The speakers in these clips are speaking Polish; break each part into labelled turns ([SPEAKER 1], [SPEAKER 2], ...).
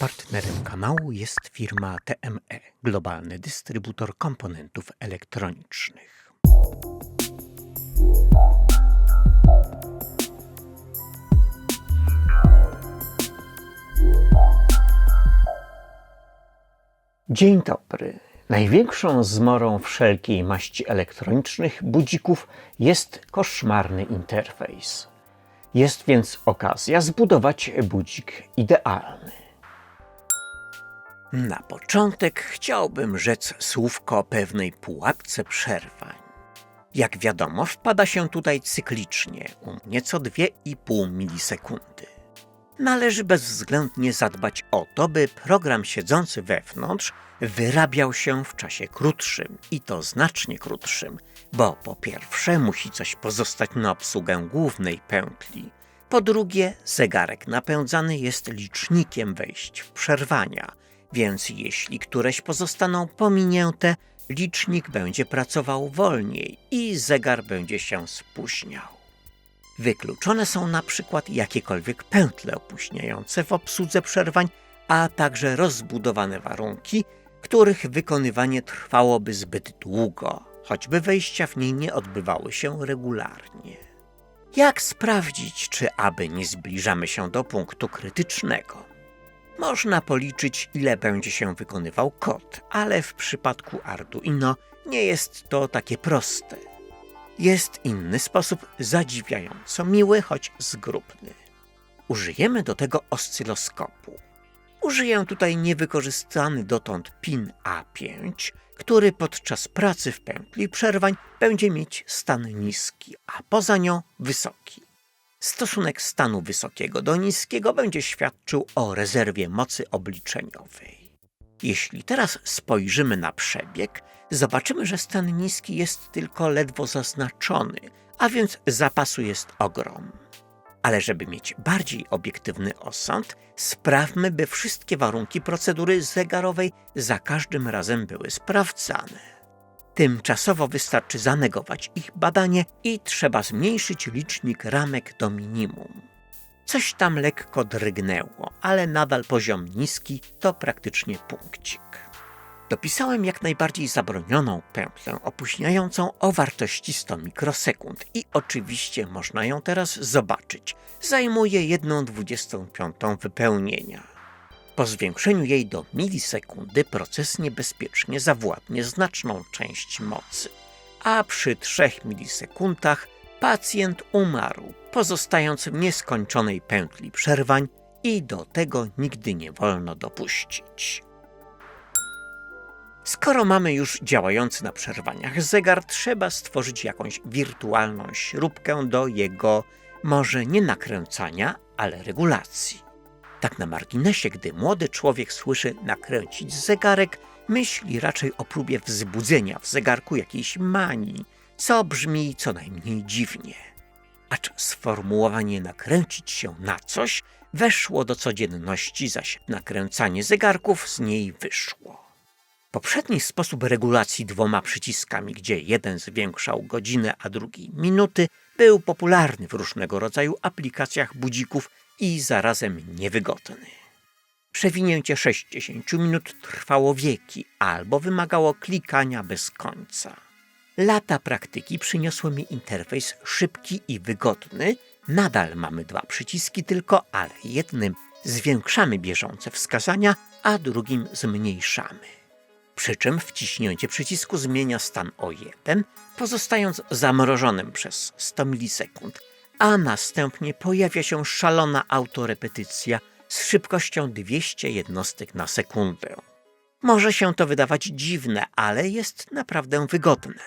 [SPEAKER 1] Partnerem kanału jest firma TME, globalny dystrybutor komponentów elektronicznych. Dzień dobry. Największą zmorą wszelkiej maści elektronicznych budzików jest koszmarny interfejs. Jest więc okazja zbudować budzik idealny. Na początek chciałbym rzec słówko o pewnej pułapce przerwań. Jak wiadomo, wpada się tutaj cyklicznie, u mnie co 2,5 milisekundy. Należy bezwzględnie zadbać o to, by program siedzący wewnątrz wyrabiał się w czasie krótszym i to znacznie krótszym, bo po pierwsze musi coś pozostać na obsługę głównej pętli, po drugie zegarek napędzany jest licznikiem wejść w przerwania, więc jeśli któreś pozostaną pominięte, licznik będzie pracował wolniej i zegar będzie się spóźniał. Wykluczone są na przykład jakiekolwiek pętle opóźniające w obsłudze przerwań, a także rozbudowane warunki, których wykonywanie trwałoby zbyt długo, choćby wejścia w niej nie odbywały się regularnie. Jak sprawdzić, czy aby nie zbliżamy się do punktu krytycznego? Można policzyć, ile będzie się wykonywał kod, ale w przypadku Arduino nie jest to takie proste. Jest inny sposób zadziwiająco miły, choć zgrubny. Użyjemy do tego oscyloskopu. Użyję tutaj niewykorzystany dotąd pin A5, który podczas pracy w pętli przerwań będzie mieć stan niski, a poza nią wysoki. Stosunek stanu wysokiego do niskiego będzie świadczył o rezerwie mocy obliczeniowej. Jeśli teraz spojrzymy na przebieg, zobaczymy, że stan niski jest tylko ledwo zaznaczony, a więc zapasu jest ogrom. Ale żeby mieć bardziej obiektywny osąd, sprawmy, by wszystkie warunki procedury zegarowej za każdym razem były sprawdzane. Tymczasowo wystarczy zanegować ich badanie i trzeba zmniejszyć licznik ramek do minimum. Coś tam lekko drgnęło, ale nadal poziom niski to praktycznie punkcik. Dopisałem jak najbardziej zabronioną pętlę opóźniającą o wartości 100 mikrosekund i oczywiście można ją teraz zobaczyć. Zajmuje 1,25 wypełnienia. Po zwiększeniu jej do milisekundy proces niebezpiecznie zawładnie znaczną część mocy, a przy 3 milisekundach pacjent umarł, pozostając w nieskończonej pętli przerwań i do tego nigdy nie wolno dopuścić. Skoro mamy już działający na przerwaniach zegar, trzeba stworzyć jakąś wirtualną śrubkę do jego może nie nakręcania, ale regulacji. Tak na marginesie, gdy młody człowiek słyszy nakręcić zegarek, myśli raczej o próbie wzbudzenia w zegarku jakiejś manii, co brzmi co najmniej dziwnie. Acz sformułowanie nakręcić się na coś weszło do codzienności, zaś nakręcanie zegarków z niej wyszło. Poprzedni sposób regulacji dwoma przyciskami, gdzie jeden zwiększał godzinę, a drugi minuty, był popularny w różnego rodzaju aplikacjach budzików i zarazem niewygodny. Przewinięcie 60 minut trwało wieki albo wymagało klikania bez końca. Lata praktyki przyniosły mi interfejs szybki i wygodny. Nadal mamy dwa przyciski tylko, ale jednym zwiększamy bieżące wskazania, a drugim zmniejszamy. Przy czym wciśnięcie przycisku zmienia stan o 1, pozostając zamrożonym przez 100 milisekund, a następnie pojawia się szalona autorepetycja z szybkością 200 jednostek na sekundę. Może się to wydawać dziwne, ale jest naprawdę wygodne.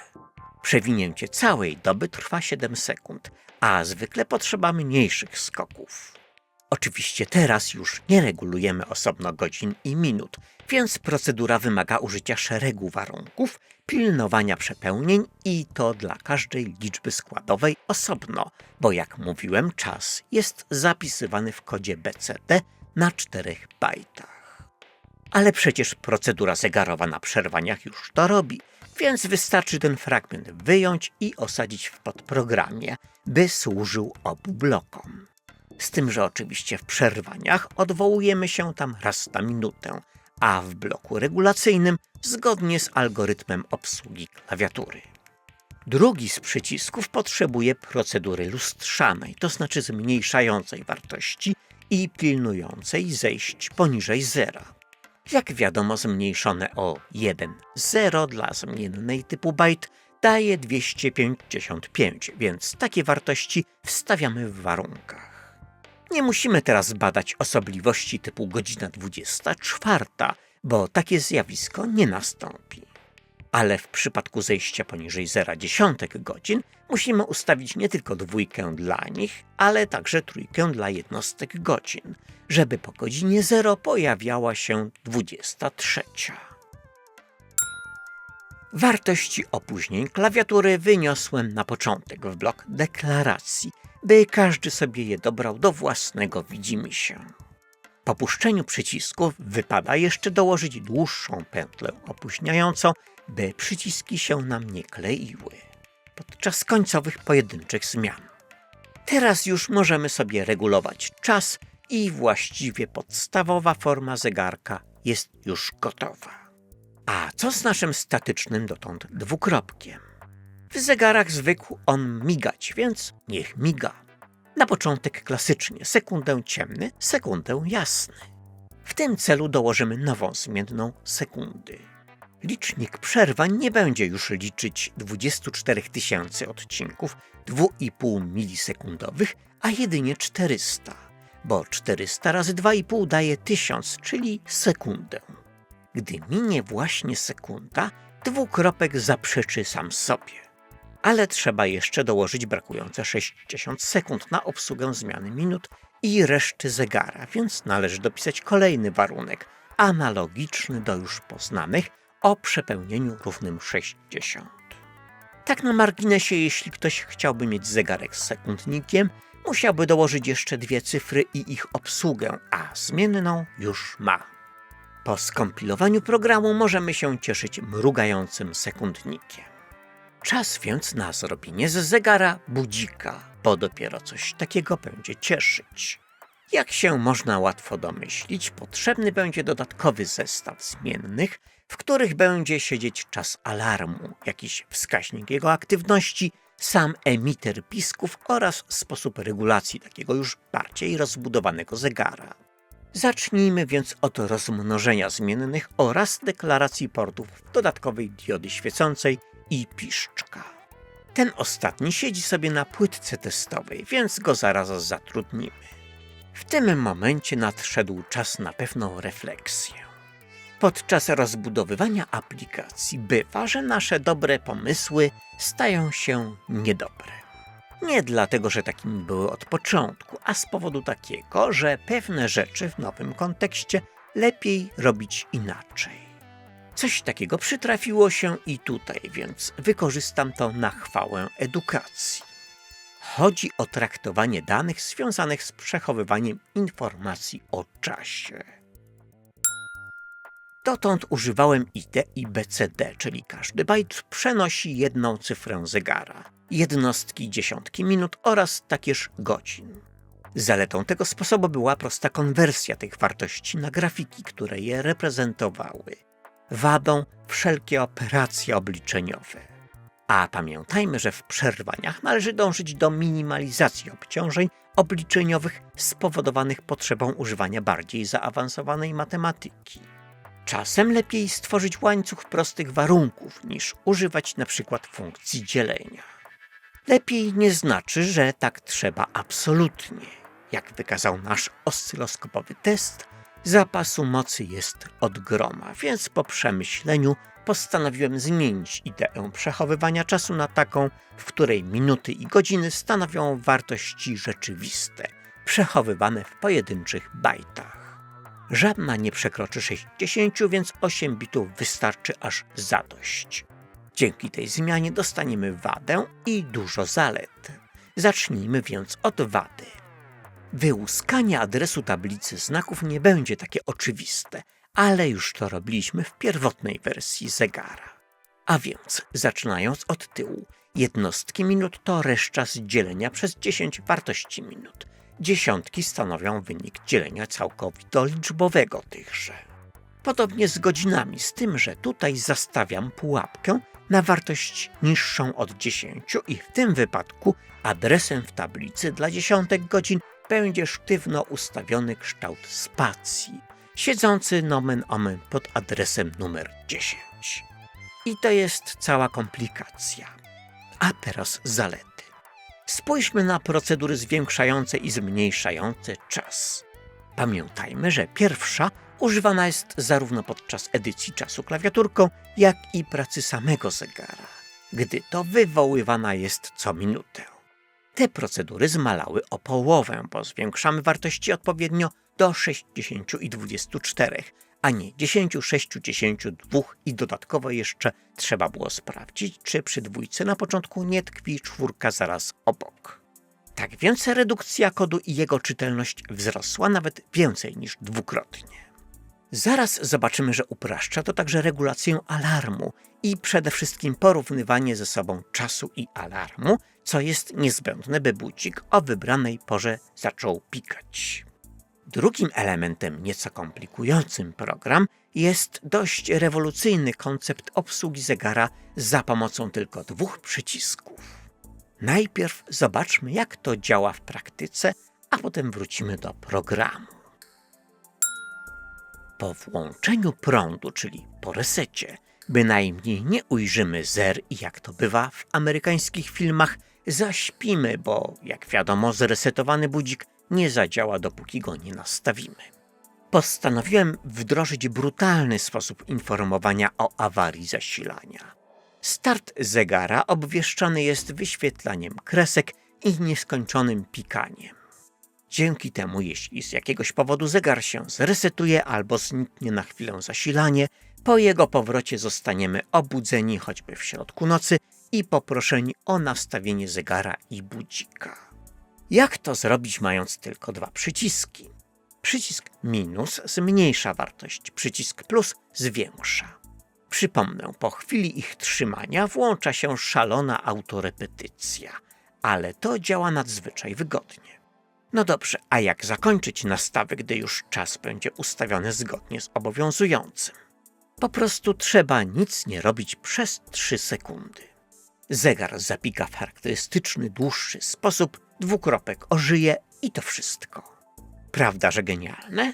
[SPEAKER 1] Przewinięcie całej doby trwa 7 sekund, a zwykle potrzeba mniejszych skoków. Oczywiście teraz już nie regulujemy osobno godzin i minut, więc procedura wymaga użycia szeregu warunków, pilnowania przepełnień i to dla każdej liczby składowej osobno, bo jak mówiłem, czas jest zapisywany w kodzie BCD na 4 bajtach. Ale przecież procedura zegarowa na przerwaniach już to robi, więc wystarczy ten fragment wyjąć i osadzić w podprogramie, by służył obu blokom. Z tym, że oczywiście w przerwaniach odwołujemy się tam raz na minutę, a w bloku regulacyjnym zgodnie z algorytmem obsługi klawiatury. Drugi z przycisków potrzebuje procedury lustrzanej, to znaczy zmniejszającej wartości i pilnującej zejść poniżej zera. Jak wiadomo, zmniejszone o 1 0 dla zmiennej typu byte daje 255, więc takie wartości wstawiamy w warunkach. Nie musimy teraz badać osobliwości typu godzina 24, bo takie zjawisko nie nastąpi. Ale w przypadku zejścia poniżej 0 dziesiątek godzin musimy ustawić nie tylko dwójkę dla nich, ale także trójkę dla jednostek godzin, żeby po godzinie 0 pojawiała się 23. Wartości opóźnień klawiatury wyniosłem na początek w blok deklaracji, by każdy sobie je dobrał do własnego widzimisię. Po puszczeniu przycisków wypada jeszcze dołożyć dłuższą pętlę opóźniającą, by przyciski się nam nie kleiły podczas końcowych pojedynczych zmian. Teraz już możemy sobie regulować czas i właściwie podstawowa forma zegarka jest już gotowa. A co z naszym statycznym dotąd dwukropkiem? W zegarach zwykł on migać, więc niech miga. Na początek klasycznie sekundę ciemny, sekundę jasny. W tym celu dołożymy nową zmienną sekundy. Licznik przerwań nie będzie już liczyć 24 tysięcy odcinków 2,5 milisekundowych, a jedynie 400, bo 400 razy 2,5 daje 1000, czyli sekundę. Gdy minie właśnie sekunda, dwukropek zaprzeczy sam sobie. Ale trzeba jeszcze dołożyć brakujące 60 sekund na obsługę zmiany minut i reszty zegara, więc należy dopisać kolejny warunek, analogiczny do już poznanych, o przepełnieniu równym 60. Tak na marginesie, jeśli ktoś chciałby mieć zegarek z sekundnikiem, musiałby dołożyć jeszcze dwie cyfry i ich obsługę, a zmienną już ma. Po skompilowaniu programu możemy się cieszyć mrugającym sekundnikiem. Czas więc na zrobienie z zegara budzika, bo dopiero coś takiego będzie cieszyć. Jak się można łatwo domyślić, potrzebny będzie dodatkowy zestaw zmiennych, w których będzie siedzieć czas alarmu, jakiś wskaźnik jego aktywności, sam emiter pisków oraz sposób regulacji takiego już bardziej rozbudowanego zegara. Zacznijmy więc od rozmnożenia zmiennych oraz deklaracji portów dodatkowej diody świecącej i piszczka. Ten ostatni siedzi sobie na płytce testowej, więc go zaraz zatrudnimy. W tym momencie nadszedł czas na pewną refleksję. Podczas rozbudowywania aplikacji bywa, że nasze dobre pomysły stają się niedobre. Nie dlatego, że takimi były od początku, a z powodu takiego, że pewne rzeczy w nowym kontekście lepiej robić inaczej. Coś takiego przytrafiło się i tutaj, więc wykorzystam to na chwałę edukacji. Chodzi o traktowanie danych związanych z przechowywaniem informacji o czasie. Dotąd używałem IT i BCD, czyli każdy bajt przenosi jedną cyfrę zegara, jednostki dziesiątki minut oraz takież godzin. Zaletą tego sposobu była prosta konwersja tych wartości na grafiki, które je reprezentowały. Wadą wszelkie operacje obliczeniowe. A pamiętajmy, że w przerwaniach należy dążyć do minimalizacji obciążeń obliczeniowych spowodowanych potrzebą używania bardziej zaawansowanej matematyki. Czasem lepiej stworzyć łańcuch prostych warunków niż używać przykład funkcji dzielenia. Lepiej nie znaczy, że tak trzeba absolutnie. Jak wykazał nasz oscyloskopowy test, zapasu mocy jest od groma, więc po przemyśleniu postanowiłem zmienić ideę przechowywania czasu na taką, w której minuty i godziny stanowią wartości rzeczywiste, przechowywane w pojedynczych bajtach. Żadna nie przekroczy 60, więc 8 bitów wystarczy aż zadość. Dzięki tej zmianie dostaniemy wadę i dużo zalet. Zacznijmy więc od wady. Wyłuskanie adresu tablicy znaków nie będzie takie oczywiste, ale już to robiliśmy w pierwotnej wersji zegara. A więc, zaczynając od tyłu, jednostki minut to reszta z dzielenia przez 10 wartości minut. Dziesiątki stanowią wynik dzielenia całkowito liczbowego tychże. Podobnie z godzinami, z tym, że tutaj zastawiam pułapkę na wartość niższą od 10 i w tym wypadku adresem w tablicy dla dziesiątek godzin będzie sztywno ustawiony kształt spacji, siedzący nomen omen pod adresem numer 10. I to jest cała komplikacja. A teraz zalety. Spójrzmy na procedury zwiększające i zmniejszające czas. Pamiętajmy, że pierwsza używana jest zarówno podczas edycji czasu klawiaturką, jak i pracy samego zegara, gdy to wywoływana jest co minutę. Te procedury zmalały o połowę, bo zwiększamy wartości odpowiednio do 60 i 24, a nie 10, 6, 10, 2 i dodatkowo jeszcze trzeba było sprawdzić, czy przy dwójce na początku nie tkwi czwórka zaraz obok. Tak więc redukcja kodu i jego czytelność wzrosła nawet więcej niż dwukrotnie. Zaraz zobaczymy, że upraszcza to także regulację alarmu i przede wszystkim porównywanie ze sobą czasu i alarmu, co jest niezbędne, by budzik o wybranej porze zaczął pikać. Drugim elementem nieco komplikującym program jest dość rewolucyjny koncept obsługi zegara za pomocą tylko dwóch przycisków. Najpierw zobaczmy, jak to działa w praktyce, a potem wrócimy do programu. Po włączeniu prądu, czyli po resecie, bynajmniej nie ujrzymy zer i jak to bywa w amerykańskich filmach, zaśpimy, bo jak wiadomo, zresetowany budzik nie zadziała, dopóki go nie nastawimy. Postanowiłem wdrożyć brutalny sposób informowania o awarii zasilania. Start zegara obwieszczony jest wyświetlaniem kresek i nieskończonym pikaniem. Dzięki temu, jeśli z jakiegoś powodu zegar się zresetuje albo zniknie na chwilę zasilanie, po jego powrocie zostaniemy obudzeni choćby w środku nocy i poproszeni o nastawienie zegara i budzika. Jak to zrobić, mając tylko dwa przyciski? Przycisk minus zmniejsza wartość, przycisk plus zwiększa. Przypomnę, po chwili ich trzymania włącza się szalona autorepetycja, ale to działa nadzwyczaj wygodnie. No dobrze, a jak zakończyć nastawę, gdy już czas będzie ustawiony zgodnie z obowiązującym? Po prostu trzeba nic nie robić przez 3 sekundy. Zegar zapika w charakterystyczny, dłuższy sposób, dwukropek ożyje i to wszystko. Prawda, że genialne?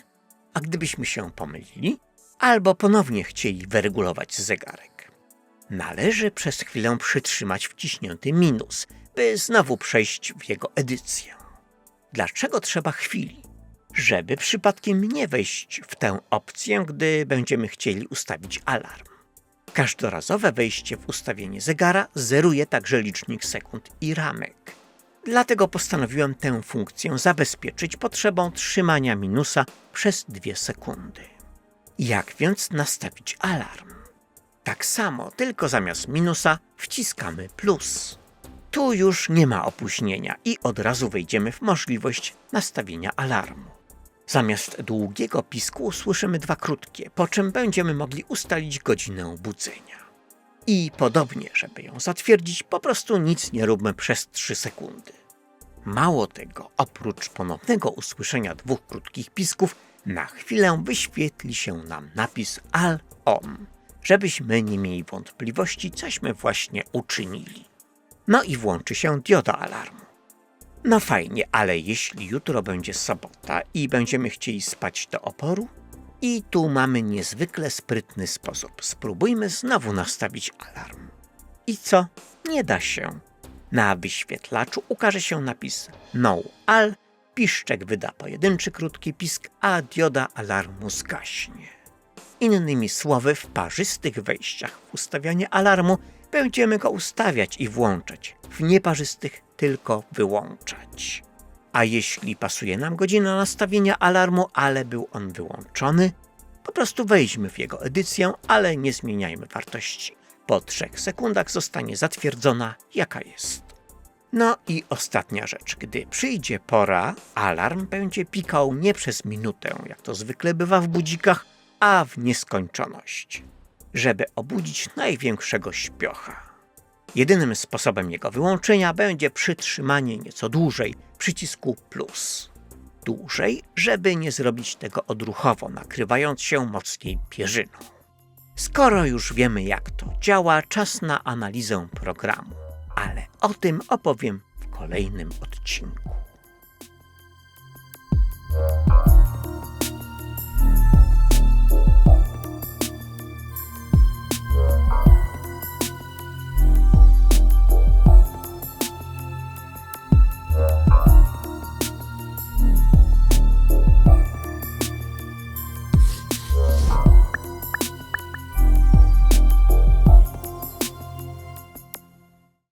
[SPEAKER 1] A gdybyśmy się pomylili, albo ponownie chcieli wyregulować zegarek? Należy przez chwilę przytrzymać wciśnięty minus, by znowu przejść w jego edycję. Dlaczego trzeba chwili? Żeby przypadkiem nie wejść w tę opcję, gdy będziemy chcieli ustawić alarm. Każdorazowe wejście w ustawienie zegara zeruje także licznik sekund i ramek. Dlatego postanowiłem tę funkcję zabezpieczyć potrzebą trzymania minusa przez dwie sekundy. Jak więc nastawić alarm? Tak samo, tylko zamiast minusa wciskamy plus. Tu już nie ma opóźnienia i od razu wejdziemy w możliwość nastawienia alarmu. Zamiast długiego pisku usłyszymy dwa krótkie, po czym będziemy mogli ustalić godzinę budzenia. I podobnie, żeby ją zatwierdzić, po prostu nic nie róbmy przez 3 sekundy. Mało tego, oprócz ponownego usłyszenia dwóch krótkich pisków, na chwilę wyświetli się nam napis Al On, żebyśmy nie mieli wątpliwości, cośmy właśnie uczynili. No i włączy się dioda alarmu. No fajnie, ale jeśli jutro będzie sobota i będziemy chcieli spać do oporu? I tu mamy niezwykle sprytny sposób. Spróbujmy znowu nastawić alarm. I co? Nie da się. Na wyświetlaczu ukaże się napis No Al, piszczek wyda pojedynczy krótki pisk, a dioda alarmu zgaśnie. Innymi słowy, w parzystych wejściach w ustawianie alarmu będziemy go ustawiać i włączać, w nieparzystych tylko wyłączać. A jeśli pasuje nam godzina nastawienia alarmu, ale był on wyłączony, po prostu wejdźmy w jego edycję, ale nie zmieniajmy wartości. Po trzech sekundach zostanie zatwierdzona, jaka jest. No i ostatnia rzecz. Gdy przyjdzie pora, alarm będzie pikał nie przez minutę, jak to zwykle bywa w budzikach, a w nieskończoność, żeby obudzić największego śpiocha. Jedynym sposobem jego wyłączenia będzie przytrzymanie nieco dłużej przycisku plus. Dłużej, żeby nie zrobić tego odruchowo, nakrywając się mocniej pierzyną. Skoro już wiemy, jak to działa, czas na analizę programu, ale o tym opowiem w kolejnym odcinku.